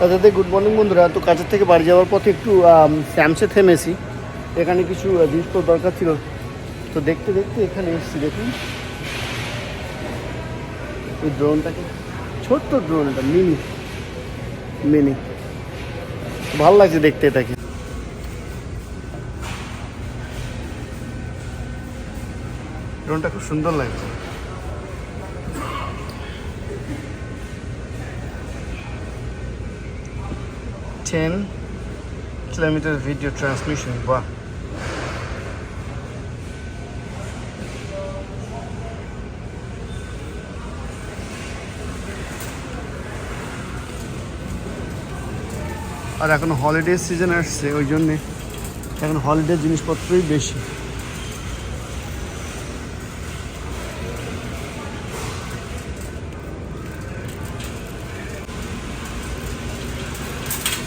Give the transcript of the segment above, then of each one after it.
তাদের good morning বন্ধুরা। তো কাছের থেকে বাড়ি যাওয়ার পথে একটু স্যামসে থেমেছি। এখানে কিছু জিনিসপত্র দরকার ছিল। তো দেখতে দেখতে এখানে এসেছি, দেখুন। এই ড্রোনটাকে ছোট্ট ড্রোন এটা মিনি মিনি ভালো লাগছে দেখতে এটাকে ড্রোনটা খুব সুন্দর লাগছে। টেন কিলোমিটার video transmission বাহ আর এখন হলিডে সিজন আসছে, ওই জন্যে এখন হলিডে জিনিসপত্রই বেশি।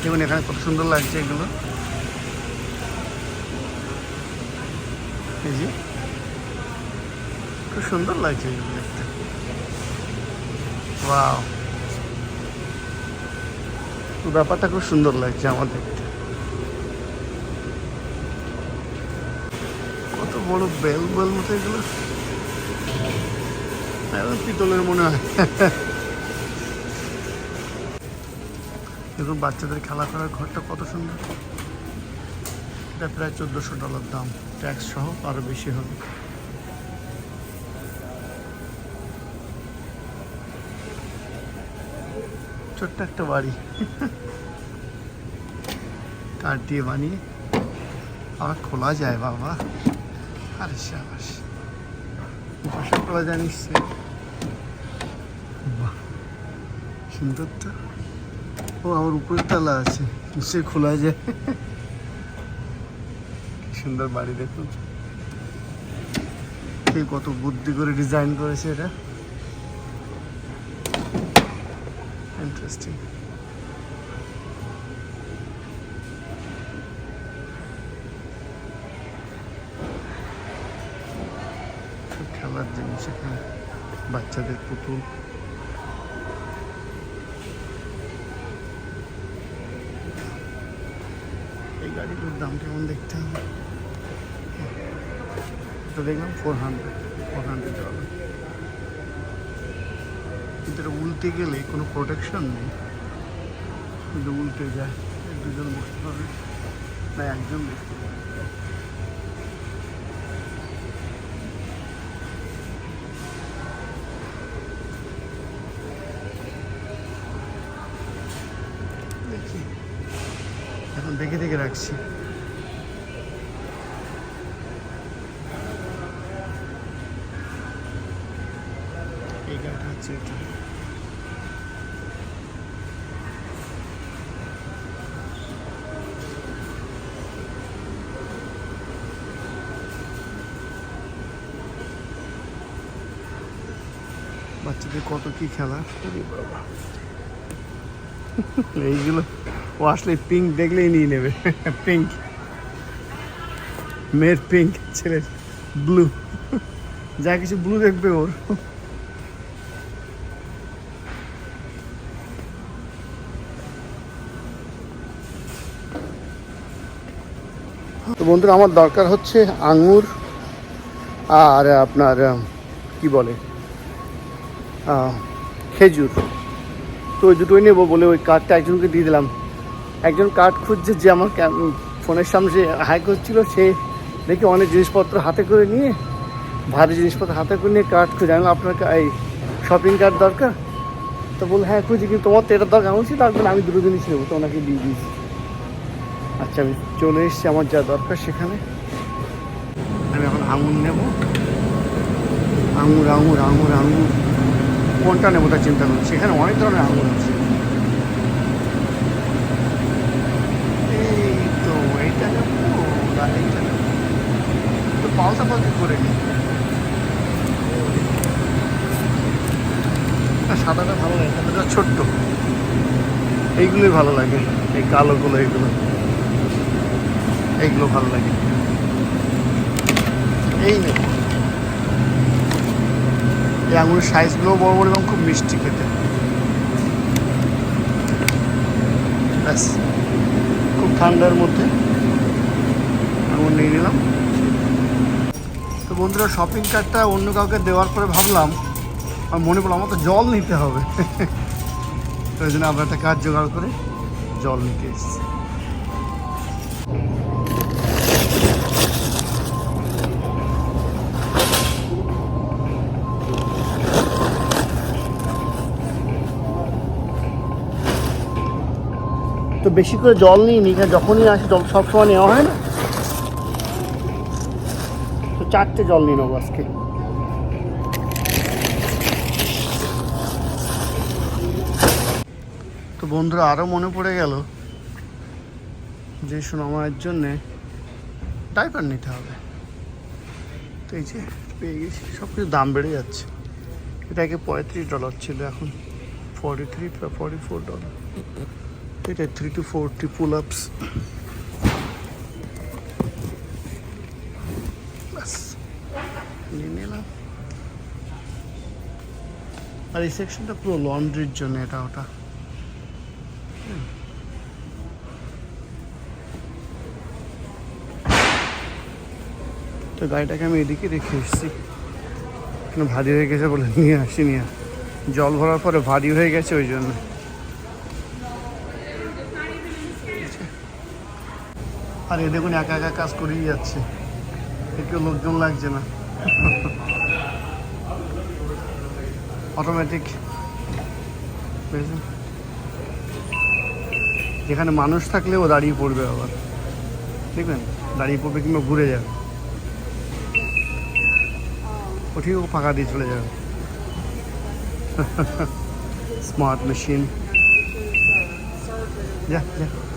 দেখুন এখানে কত সুন্দর লাগছে এগুলো। এই যে, খুব সুন্দর লাগছে এগুলো দেখতে। তো ব্যাপারটা খুব সুন্দর লাগছে আমার দেখতে। কত বড় বেল বেল মতো এগুলো। পিতলের মনে হয়। দেখুন, বাচ্চাদের খেলা করার ঘরটা কত সুন্দর। এটা প্রায় চোদ্দোশো ডলার দাম। ট্যাক্স সহ আরও বেশি হবে। ছোট্ট একটা বাড়ি। কাঠ দিয়ে বানিয়ে। আবার খোলা যায় বাবা। আরে সাবাস। বাসা খোলা যায় নিশ্চয়ই। সুন্দর তো ও, আমার উপরের তালা আছে। নিশ্চয়ই খোলা যায়। সুন্দর বাড়ি দেখুন। কে কত বুদ্ধি করে ডিজাইন করেছে এটা। ইন্টারেস্টিং খেলার জিনিস এখানে। বাচ্চাদের পুতুল এই গাড়িগুলোর দাম কেমন দেখতে হবে? এটা দেখলাম ফোর হান্ড্রেড ফোর হান্ড্রেড কিন্তু এটা উল্টে গেলে কোনো প্রোটেকশন নেই। কিন্তু উল্টে যায় দুজন বসতে পারবে, না একজন বসতে দেখি। এখন দেখে দেখে রাখছি এই গাড়িটা হচ্ছে এটা বাচ্চাদের কত কি খেলা? এইগুলো ও আসলে পিঙ্ক দেখলেই নিয়ে নেবে। পিঙ্ক মেয়ের পিঙ্ক ছেলের ব্লু যা কিছু ব্লু দেখবে ওর। তো বন্ধুরা, আমার দরকার হচ্ছে আঙুর আর আপনার কি বলে? খেজুর। তো ওই দুটোই নেব বলে ওই কার্ডটা একজনকে দিয়ে দিলাম। একজন কার্ড খুঁজছে যে আমার ফোনের সামনে যে হাই করছিল সে দেখি অনেক জিনিসপত্র হাতে করে নিয়ে, ভারী জিনিসপত্র হাতে করে নিয়ে কার্ড খুঁজে। আমি আপনার এই শপিং কার্ড দরকার? তো বল হ্যাঁ খুঁজি, কিন্তু তোমার তো এটা দরকার। আমি তারপরে আমি দুটো জিনিস নেব তো ওনাকে দিয়ে দিয়েছি। আচ্ছা আমি চলে এসেছি, আমার যা দরকার সেখানে। আমি এখন আঙুর নেব। আঙুর আঙুর আঙুর আঙুর। কোনটা নেব তা চিন্তা করছি। এখানে অনেক ধরনের আঙুর আছে। এই তো এইটা তো করে নিই। সাদাটা ভালো লাগে ছোট্ট। এইগুলোই ভালো লাগে, এই কালোগুলো, এইগুলো। এইগুলো ভালো লাগে। এই নেব। এই আঙুরের সাইজগুলো বড় বড় এবং খুব মিষ্টি খেতে। ব্যাস, খুব ঠান্ডার মধ্যে আঙুর নিয়ে নিলাম। তো বন্ধুরা শপিং কার্টটা অন্য কাউকে দেওয়ার পরে ভাবলাম আর মনে পড়ল আমার তো জল নিতে হবে। ওই জন্য আমরা একটা কাজ জোগাড় করে জল নিতে এসেছি। তো বেশি করে জল নিই নি কারণ যখনই আসি জল সবসময় নেওয়া হয় না। তো চারটে জল নিয়ে নেব আজকে। তো বন্ধুরা আরও মনে পড়ে গেল যে সোনামায়ের জন্যে ডাইপার নিতে হবে। তো এই যে পেয়ে গেছি সব কিছু দাম বেড়ে যাচ্ছে। এটা আগে পঁয়ত্রিশ ডলার ছিল, এখন forty three forty four dollar এটা three two forty pull ups আর এই সেকশনটা পুরো লন্ড্রির জন্য এটা, ওটা। তো গাড়িটাকে আমি এদিকে রেখে এসেছি। ভারী হয়ে গেছে বলে নিয়ে আসিনি আর। জল ভরার পরে ভারী হয়ে গেছে ওই জন্য। আর এ দেখুন একা একা কাজ করেই যাচ্ছে। একটু লোকজন লাগছে না। অটোমেটিক যেখানে মানুষ থাকলেও দাঁড়িয়ে পড়বে আবার। দেখবেন? দাঁড়িয়ে পড়বে কিংবা ঘুরে যাবে। ও ঠিক ও ফাঁকা দিয়ে চলে যাবে। স্মার্ট মেশিন যা যা।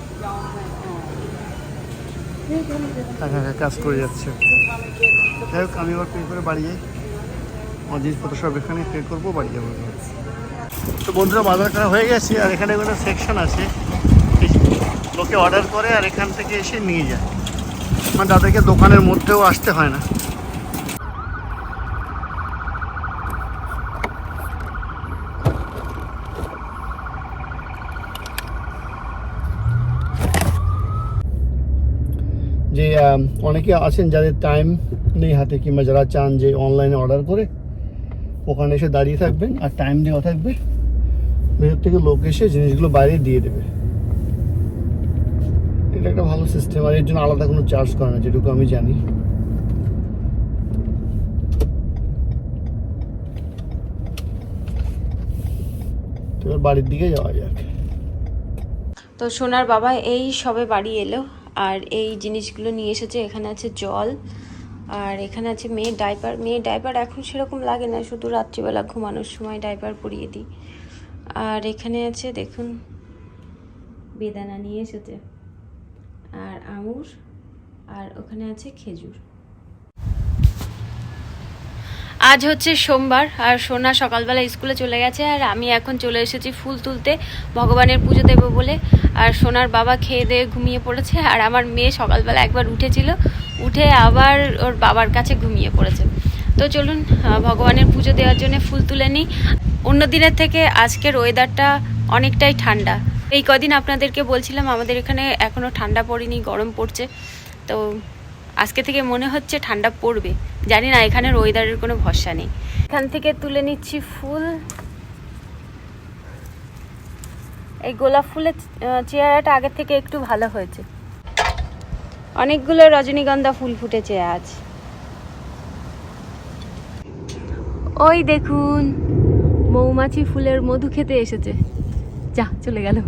একা কাজ করে যাচ্ছে। যাই হোক, আমি আবার পে করে বাড়ি যাই। আমার জিনিসপত্র সব এখানে পে করব, বাড়ি যাব। তো বন্ধুরা, বাজার করা হয়ে গেছে, আর এখানে একটা সেকশন আছে। লোকে অর্ডার করে আর এখান থেকে এসে নিয়ে যায়। মানে তাদেরকে দোকানের মধ্যেও আসতে হয় না। যে অনেকে আছেন যাদের টাইম নেই হাতে কিংবা যারা চান যে অনলাইনে অর্ডার করে, ওখানে এসে দাঁড়িয়ে থাকবেন আর টাইম দেওয়া থাকবে। ভেতর থেকে লোক এসে জিনিসগুলো বাইরে দিয়ে দেবে। এটা একটা ভালো সিস্টেম আর এর জন্য আলাদা কোনো চার্জ করে না, যেটুকু আমি জানি। এবার বাড়ির দিকে যাওয়া যাক। তো সোনার বাবা এই সবে বাড়ি এলো। আর এই জিনিসগুলো নিয়ে এসেছে, এখানে আছে জল, আর এখানে আছে মেয়ের ডাইপার। মেয়ের ডাইপার এখন সেরকম লাগে না, শুধু রাত্রিবেলা ঘুমানোর সময় ডাইপার পরিয়ে দিই। আর এখানে আছে, দেখুন, বেদানা নিয়ে এসেছে, আর আঙুর, আর ওখানে আছে খেজুর। আজ হচ্ছে সোমবার, আর সোনা সকালবেলা স্কুলে চলে গেছে, আর আমি এখন চলে এসেছি ফুল তুলতে, ভগবানের পুজো দেবো বলে। আর সোনার বাবা খেয়ে দিয়ে ঘুমিয়ে পড়েছে, আর আমার মেয়ে সকালবেলা একবার উঠেছিল, উঠে আবার ওর বাবার কাছে ঘুমিয়ে পড়েছে। তো চলুন ভগবানের পুজো দেওয়ার জন্য ফুল তুলে নিই। অন্য দিনের থেকে আজকের ওয়েদারটা অনেকটাই ঠান্ডা। এই কদিন আপনাদেরকে বলছিলাম, আমাদের এখানে এখনও ঠান্ডা পড়েনি, গরম পড়ছে। তো আজকে থেকে মনে হচ্ছে ঠান্ডা পড়বে। জানি না, এখানের ওয়েদারের কোনো ভরসা নেই। এখান থেকে তুলে নিচ্ছি ফুল এই গোলাপ ফুলের চেহারাটা আগের থেকে একটু ভালো হয়েছে। অনেকগুলো রজনীগন্ধা ফুল ফুটেছে আজ। ওই দেখুন, মৌমাছি ফুলের মধু খেতে এসেছে। যা, চলে গেল।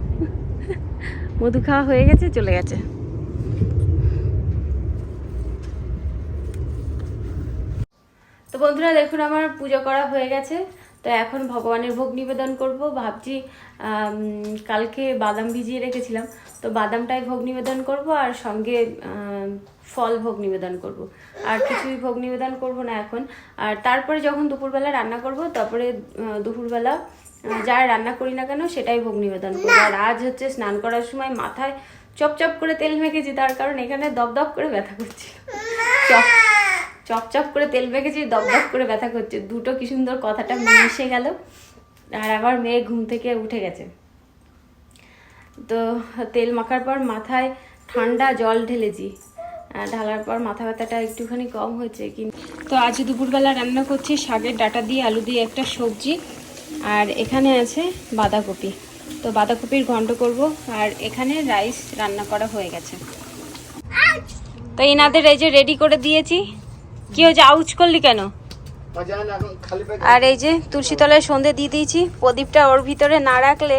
মধু খাওয়া হয়ে গেছে, চলে গেছে। তো বন্ধুরা, দেখুন, আমার পুজো করা হয়ে গেছে। তো এখন ভগবানের ভোগ নিবেদন করব। ভাবছি কালকে বাদাম ভিজিয়ে রেখেছিলাম। তো বাদামটাই ভোগ নিবেদন করব আর সঙ্গে ফল ভোগ নিবেদন করব। আর কিছুই ভোগ নিবেদন করব না এখন। আর তারপরে যখন দুপুরবেলা রান্না করব, তারপরে দুপুরবেলা যা রান্না করি না কেন সেটাই ভোগ নিবেদন করব। আর আজ হচ্ছে স্নান করার সময় মাথায় চপ চপ করে তেল মেখেছি, তার কারণ এখানে দপ দপ করে ব্যথা করছিল। চপ চপ চপ করে তেল মেখেছি দপ দপ করে ব্যথা করছে। দুটো কি সুন্দর কথাটা মিশে গেল। আর আবার মেয়ে ঘুম থেকে উঠে গেছে। তো তেল মাখার পর মাথায় ঠান্ডা জল ঢেলেছি। ঢালার পর মাথা ব্যথাটা একটুখানি কম হয়েছে কিন্তু তো আজ দুপুরবেলা রান্না করছি শাকের ডাটা দিয়ে আলু দিয়ে একটা সবজি। আর এখানে আছে বাঁধাকপি। তো বাঁধাকপির ঘন্ট করব। আর এখানে রাইস রান্না করা হয়ে গেছে। তো এনাদের এই যে রেডি করে দিয়েছি। কি হয়েছে? আউচ করলি কেন? আর এই যে তুলসী তলায় সন্ধে দিয়ে দিয়েছি, প্রদীপটা ওর ভিতরে না রাখলে,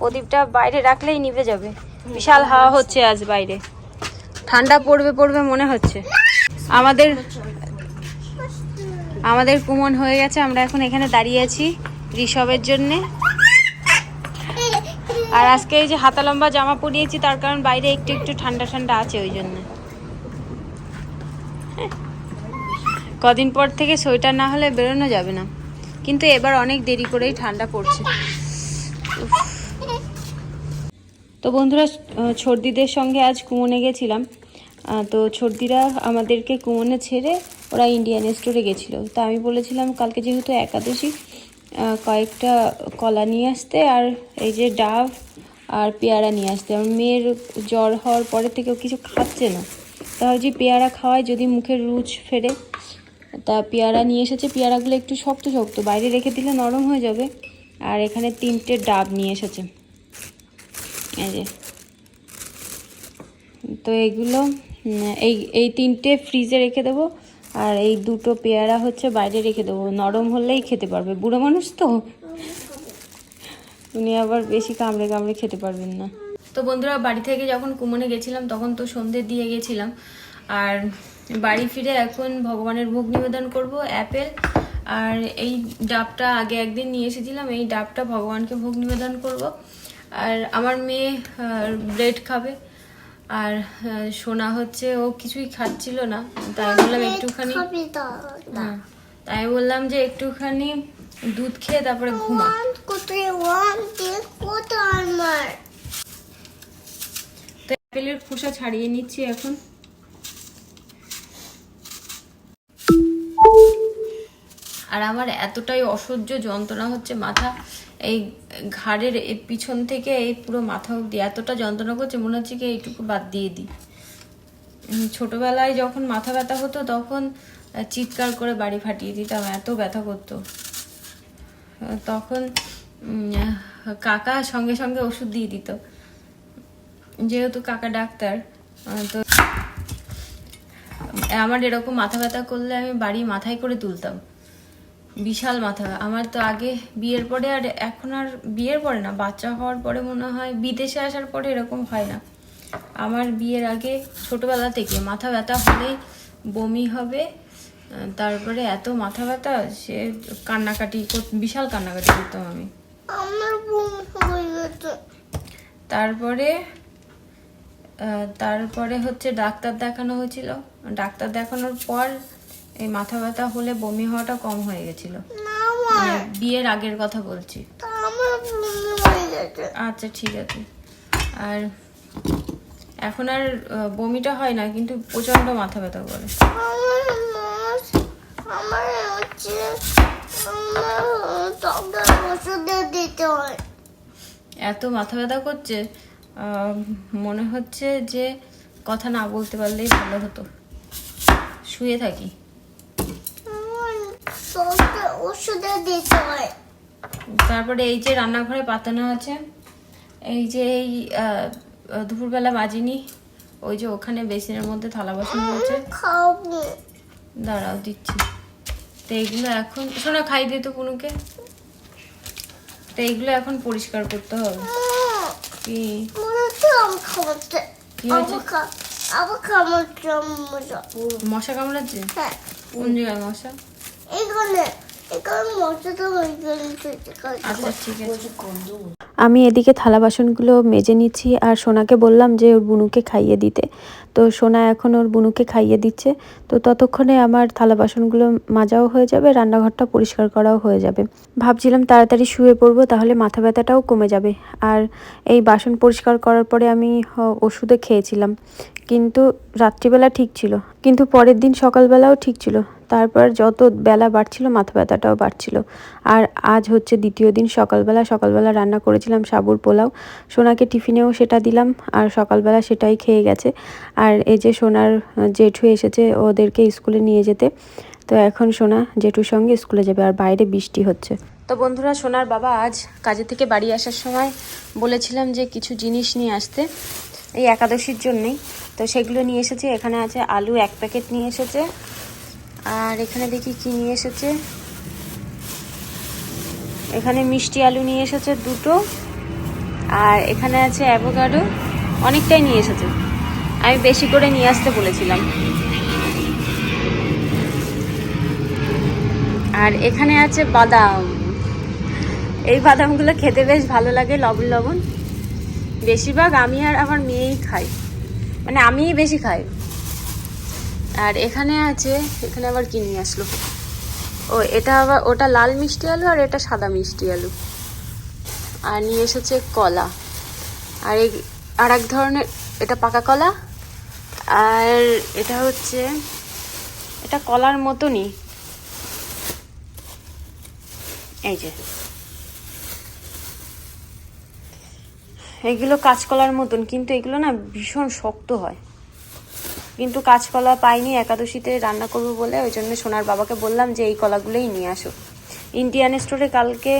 প্রদীপটা বাইরে রাখলেই নিভে যাবে। বিশাল হাওয়া হচ্ছে আজ বাইরে। ঠান্ডা পড়বে পড়বে মনে হচ্ছে। আমাদের আমাদের কুমন হয়ে গেছে, আমরা এখন এখানে দাঁড়িয়ে আছি ঋষভের জন্যে। আর আজকে এই যে হাতা লম্বা জামা পরিয়েছি, তার কারণ বাইরে একটু একটু ঠান্ডা ঠান্ডা আছে ওই জন্য। কদিন পর থেকে সোয়েটার না হলে বেরোনো যাবে না। কিন্তু এবার অনেক দেরি করেই ঠান্ডা পড়ছে। তো বন্ধুরা আহ, ছর্দিদের সঙ্গে আজ কুমনে গেছিলাম। তো ছর্দিরা আমাদেরকে কুমনে ছেড়ে ওরা ইন্ডিয়ান স্টোরে গেছিল। তো আমি বলেছিলাম কালকে যেহেতু একাদশী কয়েকটা কলা নিয়ে আসতে আর এই যে ডাব আর পেয়ারা নিয়ে আসতে। আমার মেয়ের জ্বর হওয়ার পরে থেকেও কিছু খাচ্ছে না। তাহলে যে পেয়ারা খাওয়ায় যদি মুখের রুচ ফেরে। তা পেয়ারা নিয়ে এসেছে। পেয়ারাগুলো একটু শক্ত শক্ত। বাইরে রেখে দিলে নরম হয়ে যাবে। আর এখানে তিনটে ডাব নিয়ে এসেছে। এই যে। তো এগুলো এই এই তিনটে ফ্রিজে রেখে দেবো। আর এই দুটো পেয়ারা হচ্ছে বাইরে রেখে দেবো। নরম হলেই খেতে পারবে। বুড়ো মানুষ তো? উনি আবার বেশি কামড়ে কামড়ে খেতে পারবেন না। তো বন্ধুরা, বাড়ি থেকে যখন কুমনে গেছিলাম, তখন তো সন্ধে দিয়ে গেছিলাম। আর বাড়ি ফিরে এখন ভগবানের ভোগ নিবেদন করব অ্যাপেল। আর এই ডাবটা আগে একদিন নিয়ে এসেছিলাম এই ডাবটা ভগবানকে ভোগ নিবেদন করব। আর আমার মেয়ে ব্রেড খাবে। আর সোনা হচ্ছে ও কিছুই খাচ্ছিল না তাই বললাম একটুখানি হ্যাঁ, তাই বললাম যে একটুখানি দুধ খেয়ে তারপরে ঘুমা। তো অ্যাপেলের খোসা ছাড়িয়ে নিচ্ছি এখন। আর আমার এতটাই অসহ্য যন্ত্রণা হচ্ছে মাথা, এই ঘাড়ের এই পিছন থেকে এই পুরো মাথা অব্দি এতটা যন্ত্রণা করছে, মনে হচ্ছে কি এইটুকু বাদ দিয়ে দিই। ছোটবেলায় যখন মাথা ব্যথা হতো তখন চিৎকার করে বাড়ি ফাটিয়ে দিতাম, এত ব্যথা করতো। তখন কাকা সঙ্গে সঙ্গে ওষুধ দিয়ে দিত। যেহেতু কাকা ডাক্তার তো আমার এরকম মাথা ব্যথা করলে আমি বাড়ি মাথায় করে তুলতাম। বিশাল মাথা। আমার তো আগে বিয়ের পরে আর এখন আর বিয়ের পরে না বাচ্চা হওয়ার পরে মনে হয় বিদেশে আসার পরে এরকম হয় না। আমার বিয়ের আগে ছোটবেলা থেকে মাথা ব্যথা হলেই বমি হবে তারপরে এত মাথা ব্যথা সে কান্নাকাটি কর- বিশাল কান্নাকাটি করতাম আমি। তারপরে তারপরে হচ্ছে ডাক্তার দেখানো হয়েছিল। ডাক্তার দেখানোর পর এই মাথা ব্যথা হলে বমি হওয়াটা কম হয়ে গেছিল। মানে বিয়ের আগের কথা বলছি। আচ্ছা ঠিক আছে। আর এখন আর বমিটা হয় না, কিন্তু প্রচণ্ড মাথা ব্যথা করে। এত মাথা ব্যথা করছে মনে হচ্ছে যে কথা না বলতে পারলেই ভালো হতো। শুয়ে থাকি। তারপরে এই যে রান্নাঘরে পাতানো আছে এই যে এই দুপুরবেলা বাজিনি ওই যে ওখানে বেসিনের মধ্যে থালা বাসন রয়েছে। দাঁড়াও দিচ্ছি। তো এইগুলো এখন শোনা খাই দে তো পুনুকে। তো এইগুলো এখন পরিষ্কার করতে হবে। মনে মশা কামড়াচ্ছে হ্যাঁ। কোন জায়গায় মশা? এখানে এখানে হয়ে গেছে আচ্ছা ঠিক আছে। আমি এদিকে থালা বাসনগুলো মেজে নিচ্ছি আর সোনাকে বললাম যে ওর বুনুকে খাইয়ে দিতে। তো সোনা এখন ওর বুনুকে খাইয়ে দিচ্ছে। তো ততক্ষণে আমার থালা বাসনগুলো মাজাও হয়ে যাবে, রান্নাঘরটা পরিষ্কার করাও হয়ে যাবে। ভাবছিলাম তাড়াতাড়ি শুয়ে পড়ব, তাহলে মাথা ব্যথাটাও কমে যাবে। আর এই বাসন পরিষ্কার করার পরে আমি ওষুধে খেয়েছিলাম। কিন্তু রাত্রিবেলা ঠিক ছিল। কিন্তু পরের দিন সকালবেলাও ঠিক ছিল। তারপর যত বেলা বাড়ছিল, মাথা ব্যথাটাও বাড়ছিল। আর আজ হচ্ছে দ্বিতীয় দিন সকালবেলা সকালবেলা রান্না করেছিলাম সাবুর পোলাও। সোনাকে টিফিনেও সেটা দিলাম আর সকালবেলা সেটাই খেয়ে গেছে। আর এই যে সোনার জেঠু এসেছে ওদেরকে স্কুলে নিয়ে যেতে। তো এখন সোনা জেঠুর সঙ্গে স্কুলে যাবে আর বাইরে বৃষ্টি হচ্ছে। তো বন্ধুরা, সোনার বাবা আজ কাজে থেকে বাড়ি আসার সময় বলেছিলাম যে কিছু জিনিস নিয়ে আসতে। এই একাদশীর জন্যেই। তো সেগুলো নিয়ে এসেছে। এখানে আছে আলু এক প্যাকেট নিয়ে এসেছে। আর এখানে দেখি কি নিয়ে এসেছে। এখানে মিষ্টি আলু নিয়ে এসেছে দুটো, আর এখানে আছে অ্যাভোকাডো। অনেকটাই নিয়ে এসেছে। আমি বেশি করে নিয়ে আসতে বলেছিলাম। আর এখানে আছে বাদাম। এই বাদামগুলো খেতে বেশ ভালো লাগে, লবণ লবণ। বেশিরভাগ আমি আর আমার মেয়েই খাই। মানে আমিই বেশি খাই। আর এখানে আছে, এখানে আবার কি নিয়ে আসলো? ও, এটা আবার, ওটা লাল মিষ্টি আলু আর এটা সাদা মিষ্টি আলু। আর নিয়ে এসেছে কলা। আর এই, আর এক ধরনের, এটা পাকা কলা। আর এটা হচ্ছে, এটা কলার মতনই। এই যে। এগুলো কাঁচকলার মতন, কিন্তু এগুলো না ভীষণ শক্ত হয়। কিন্তু কাঁচকলা পাইনি, একাদশীতে রান্না করব বলে। ওই জন্য সোনার বাবাকে বললাম যে, এই কলাগুলোই নিয়ে আসো। ইন্ডিয়ান স্টোরে কালকে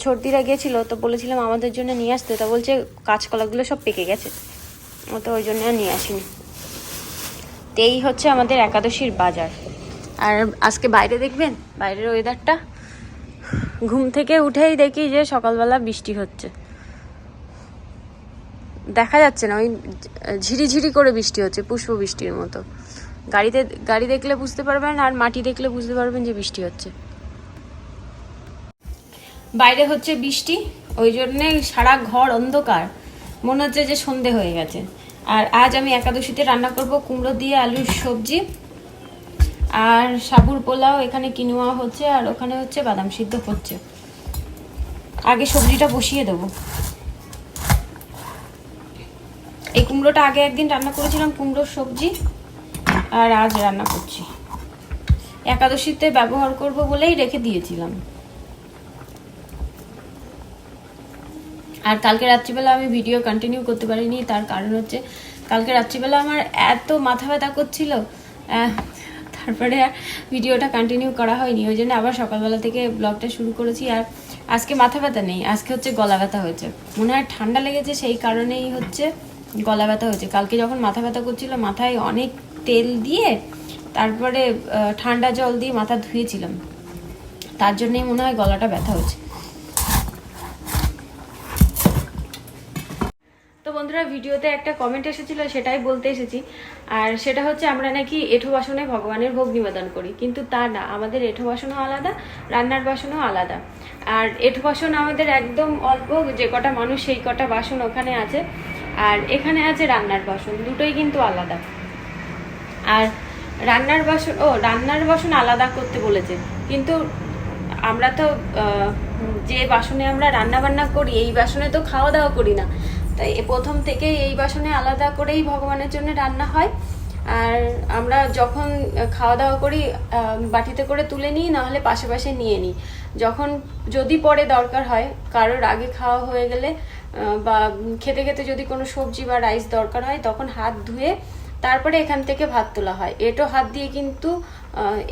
ছর্দিরা গেছিল, তো বলেছিলাম আমাদের জন্য নিয়ে আসতে। তা বলছে কাঁচকলাগুলো সব পেকে গেছে। ও তো ওই জন্য নিয়ে আসিনি। তো এই হচ্ছে আমাদের একাদশীর বাজার। আর আজকে বাইরে দেখবেন? বাইরের ওয়েদারটা ঘুম থেকে উঠেই দেখি যে, সকালবেলা বৃষ্টি হচ্ছে। দেখা যাচ্ছে না, ওই ঝিরিঝিরি করে বৃষ্টি হচ্ছে, পুষ্প বৃষ্টির মতো। গাড়িতে, গাড়ি দেখলে বুঝতে পারবেন আর মাটি দেখলে বুঝতে পারবেন যে বৃষ্টি হচ্ছে। বাইরে হচ্ছে বৃষ্টি, ওই জন্যে সারা ঘর অন্ধকার। মনে হচ্ছে যে সন্ধে হয়ে গেছে। আর আজ আমি একাদশীতে রান্না করব কুমড়ো দিয়ে আলুর সবজি, আর সাবুর পোলাও, এখানে কিনোয়া হচ্ছে, আর ওখানে হচ্ছে বাদাম সিদ্ধ হচ্ছে। আগে সবজিটা বসিয়ে দেবো এই কুমড়োটা আগে একদিন রান্না করেছিলাম, কুমড়োর সবজি, আর আজ রান্না করছি। একাদশীতে ব্যবহার করব বলেই রেখে দিয়েছিলাম। আর কালকে রাত্রিবেলা আমি ভিডিও কন্টিনিউ করতে পারিনি, তার কারণ হচ্ছে কালকে রাত্রিবেলা আমার এত মাথা ব্যথা করছিল তারপরে আর ভিডিওটা কন্টিনিউ করা হয়নি। ওই জন্য আবার সকালবেলা থেকে ব্লগটা শুরু করেছি, আর আজকে মাথা ব্যথা নেই, আজকে হচ্ছে গলা ব্যথা হয়েছে। মনে হয় ঠান্ডা লেগেছে, সেই কারণেই হচ্ছে গলা ব্যথা হয়েছে। কালকে যখন মাথা ব্যথা করছিল, মাথায় অনেক তেল দিয়ে তারপরে ঠান্ডা জল দিয়ে মাথা ধুয়েছিলাম। তার জন্যই মনে হয় গলাটা ব্যথা হয়েছে। তো বন্ধুরা, ভিডিওতে একটা কমেন্ট এসেছিল, সেটাই বলতে এসেছি। আর সেটা হচ্ছে, আমরা নাকি এঁঠো বাসনে ভগবানের ভোগ নিবেদন করি। কিন্তু তা না, আমাদের এঁঠো বাসনও আলাদা, রান্নার বাসনও আলাদা। আর এঁঠো বাসন আমাদের একদম অল্প, যে কটা মানুষ সেই কটা বাসন ওখানে আছে। আর এখানে আছে রান্নার বাসন, দুটোই কিন্তু আলাদা। আর রান্নার বাসন, ও, রান্নার বাসন আলাদা করতে বলেছে। কিন্তু আমরা তো যে বাসনে আমরা রান্না বান্না করি, এই বাসনে তো খাওয়া দাওয়া করি না। তাই প্রথম থেকেই এই বাসনে আলাদা করেই ভগবানের জন্য রান্না হয়। আর আমরা যখন খাওয়া দাওয়া করি বাটিতে করে তুলে নিই নাহলে পাশে পাশে নিয়ে নিই। যখন যদি পরে দরকার হয়, কারোর আগে খাওয়া হয়ে গেলে বা খেতে খেতে যদি কোনো সবজি বা রাইস দরকার হয়, তখন হাত ধুয়ে তারপরে এখান থেকে ভাত তোলা হয়। এটো হাত দিয়ে কিন্তু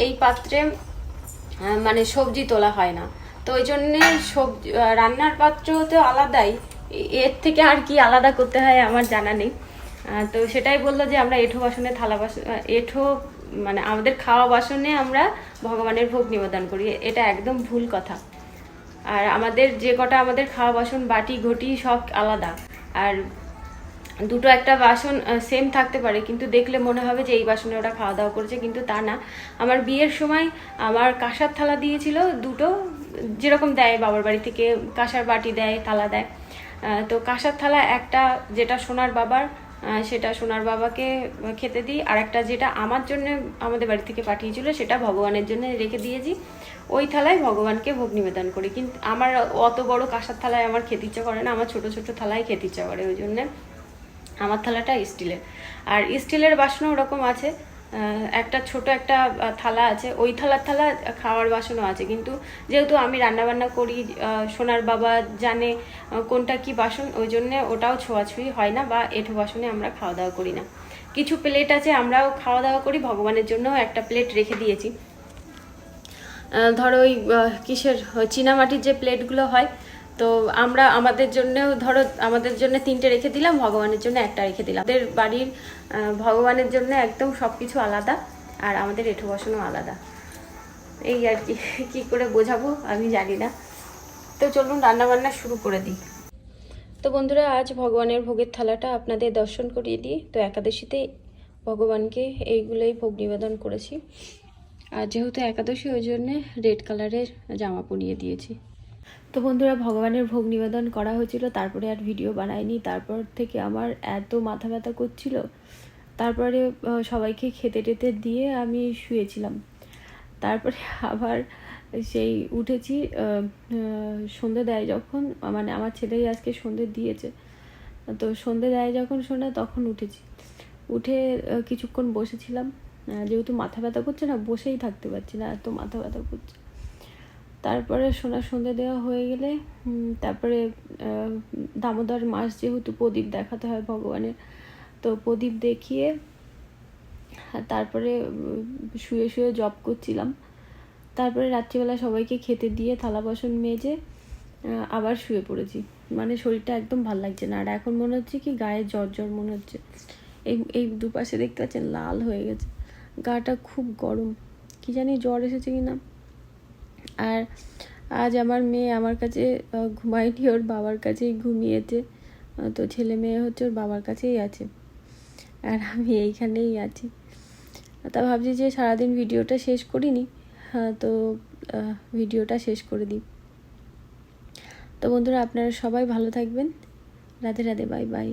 এই পাত্রে মানে সবজি তোলা হয় না। তো ওই জন্যে সবজি রান্নার পাত্র তো আলাদাই। এর থেকে আর কি আলাদা করতে হয় আমার জানা নেই। তো সেটাই বলল যে আমরা এঁঠো বাসনে থালা বাসন এঁঠো মানে আমাদের খাওয়া বাসনে আমরা ভগবানের ভোগ নিবেদন করি। এটা একদম ভুল কথা। আর আমাদের যে কটা আমাদের খাওয়া বাসন, বাটি, ঘটি সব আলাদা। আর দুটো একটা বাসন সেম থাকতে পারে, কিন্তু দেখলে মনে হবে যে এই বাসনে ওরা খাওয়া দাওয়া করেছে, কিন্তু তা না। আমার বিয়ের সময় আমার কাঁসার থালা দিয়েছিল দুটো, যেরকম দেয়, বাবার বাড়ি থেকে কাঁসার বাটি দেয়, থালা দেয়। তো কাঁসার থালা একটা, যেটা সোনার বাবার সেটা সোনার বাবাকে খেতে দিই। আর একটা যেটা আমার জন্য আমাদের বাড়ি থেকে পাঠিয়েছিল, সেটা ভগবানের জন্য রেখে দিয়েছি। ওই থালায় ভগবানকে ভোগ নিবেদন করি। কিন্তু আমার অত বড় কাঁসার থালায় আমার খেতে ইচ্ছা করে না, আমার ছোট ছোট থালায় খেতে ইচ্ছা করে। ওই জন্যে আমার থালাটা স্টিলের। আর স্টিলের বাসনও ওরকম আছে একটা ছোট একটা থালা আছে। ওই থালার থালা খাওয়ার বাসনও আছে। কিন্তু যেহেতু আমি রান্না বান্না করি সোনার বাবা জানে কোনটা কি বাসন, ওই জন্যে ওটাও ছোঁয়াছুঁই হয় না বা এঁঠো বাসনে আমরা খাওয়া দাওয়া করি না। কিছু প্লেট আছে, আমরাও খাওয়া দাওয়া করি, ভগবানের জন্যও একটা প্লেট রেখে দিয়েছি। ধরো ওই কিসের চীনামাটির যে প্লেটগুলো হয় তো আমরা আমাদের জন্যও ধরো, আমাদের জন্য তিনটে রেখে দিলাম, ভগবানের জন্য একটা রেখে দিলাম। আমাদের বাড়ির ভগবানের জন্য একদম সব কিছু আলাদা আর আমাদের এঠো বসানো আলাদা। এই আর কি, কী করে বোঝাবো আমি জানি না। তো চলুন রান্না বান্না শুরু করে দিই। তো বন্ধুরা, আজ ভগবানের ভোগের থালাটা আপনাদের দর্শন করিয়ে দিই। তো একাদশীতে ভগবানকে এইগুলোই ভোগ নিবেদন করেছি। আর যেহেতু একাদশী, ওই জন্যে রেড কালারের জামা পরিয়ে দিয়েছি। তো বন্ধুরা ভগবানের ভোগ নিবেদন করা হয়েছিল, তারপরে আর ভিডিও বানাইনি, তারপর থেকে আমার এত মাথা ব্যথা করছিল, তারপরে সবাইকে খেতে টেতে দিয়ে আমি শুয়েছিলাম। তারপরে আবার সেই উঠেছি সন্ধে দেয় যখন মানে আমার ছেলেই আজকে সন্ধে দিয়েছে, তো সন্ধে দেয় যখন শোনা তখন উঠেছি। উঠে কিছুক্ষণ বসেছিলাম যেহেতু মাথা ব্যথা করছে না, বসেই থাকতে পারছি না, এত মাথা ব্যথা করছে। তারপরে সোনা সন্ধে দেওয়া হয়ে গেলে তারপরে দামোদর মাস যেহেতু প্রদীপ দেখাতে হয় ভগবানের, তো প্রদীপ দেখিয়ে তারপরে শুয়ে শুয়ে জব করছিলাম। তারপরে রাত্রিবেলা সবাইকে খেতে দিয়ে থালা বাসন মেজে আবার শুয়ে পড়েছি। মানে শরীরটা একদম ভালো লাগছে না। আর এখন মনে হচ্ছে কি গায়ে জ্বর জ্বর মনে হচ্ছে। এই এই দুপাশে দেখতে পাচ্ছেন লাল হয়ে গেছে। গাটা খুব গরম। কি জানি জ্বর এসেছে কি না আর আজ আমার মেয়ে আমার কাছে ঘুমায়নি ওর বাবার কাছেই ঘুমিয়েছে। তো ছেলে মেয়ে হচ্ছে ওর বাবার কাছেই আছে। আর আমি এইখানেই আছি। তা ভাবছি যে সারাদিন ভিডিওটা শেষ করিনি। হ্যাঁ, তো ভিডিওটা শেষ করে দিই। তো বন্ধুরা আপনারা সবাই ভালো থাকবেন। Radhe Radhe bye bye.